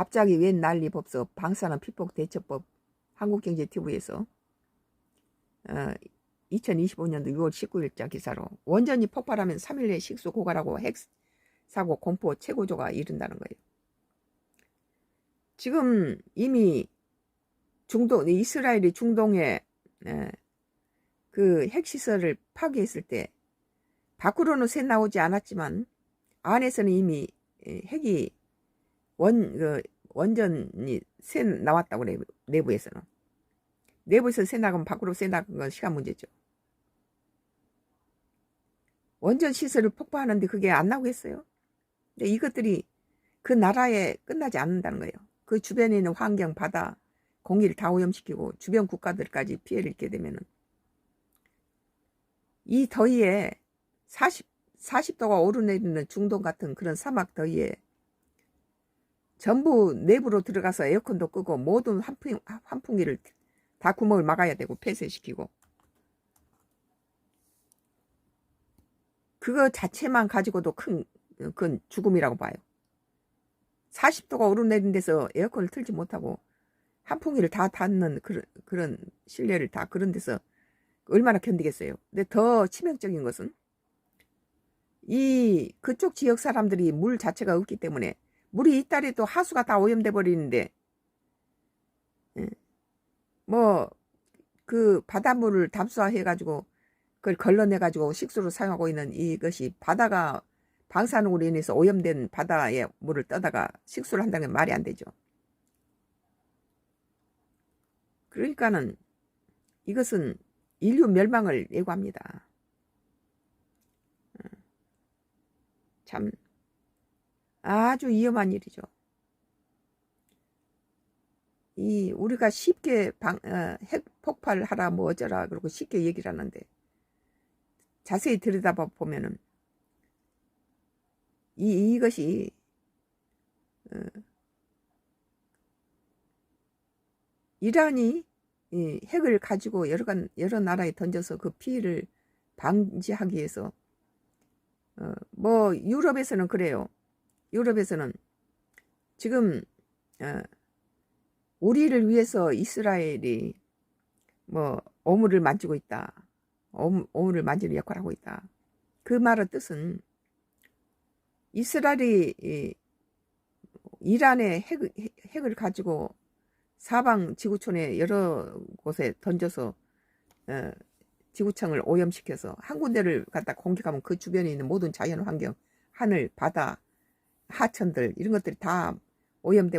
갑자기 웬 난리 법석 방사능 피폭 대처법 한국경제TV에서 어, 2025년도 6월 19일자 기사로 원전이 폭발하면 3일 내 식수 고갈하고 핵 사고 공포 최고조가 이른다는 거예요. 지금 이미 중동 이스라엘이 중동에 에, 그 핵시설을 파괴했을 때 밖으로는 새 나오지 않았지만 안에서는 이미 에, 핵이 원, 그, 원전이 새 나왔다고 내부, 내부에서는. 내부에서 새 나가면 밖으로 새 나간 건 시간 문제죠. 원전 시설을 폭파하는데 그게 안 나오고 했어요. 근데 이것들이 그 나라에 끝나지 않는다는 거예요. 그 주변에 있는 환경, 바다, 공기를 다 오염시키고 주변 국가들까지 피해를 입게 되면은 이 더위에 40, 40도가 오르내리는 중동 같은 그런 사막 더위에 전부 내부로 들어가서 에어컨도 끄고 모든 환풍, 환풍기를 다 구멍을 막아야 되고 폐쇄시키고 그거 자체만 가지고도 큰 그건 죽음이라고 봐요. 40도가 오르내린 데서 에어컨을 틀지 못하고 환풍기를 다 닫는 그런, 그런 실내를 다 그런 데서 얼마나 견디겠어요. 근데 더 치명적인 것은 이 그쪽 지역 사람들이 물 자체가 없기 때문에 물이 있다래도 하수가 다 오염돼 버리는데 예. 뭐그 바닷물을 담수화해 가지고 그걸 걸러내 가지고 식수로 사용하고 있는 이것이 바다가 방사능으로 인해서 오염된 바다의 물을 떠다가 식수를 한다는 게 말이 안 되죠. 그러니까는 이것은 인류 멸망을 예고합니다. 어. 참 아주 위험한 일이죠. 이 우리가 쉽게 방, 어, 핵 폭발하라 뭐 어쩌라 그러고 쉽게 얘기를 하는데 자세히 들여다봐 보면은 이 이것이 어, 이란이 이 핵을 가지고 여러 간 여러 나라에 던져서 그 피해를 방지하기 위해서 어, 뭐 유럽에서는 그래요. 유럽에서는 지금 어, 우리를 위해서 이스라엘이 뭐 오물을 만지고 있다. 오물을 만지는 역할을 하고 있다. 그 말의 뜻은 이스라엘이 이란의 핵, 핵을 가지고 사방 지구촌에 여러 곳에 던져서 어, 지구청을 오염시켜서 한 군데를 갖다 공격하면 그 주변에 있는 모든 자연 환경, 하늘, 바다, 하천들 이런 것들이 다 오염돼 버리.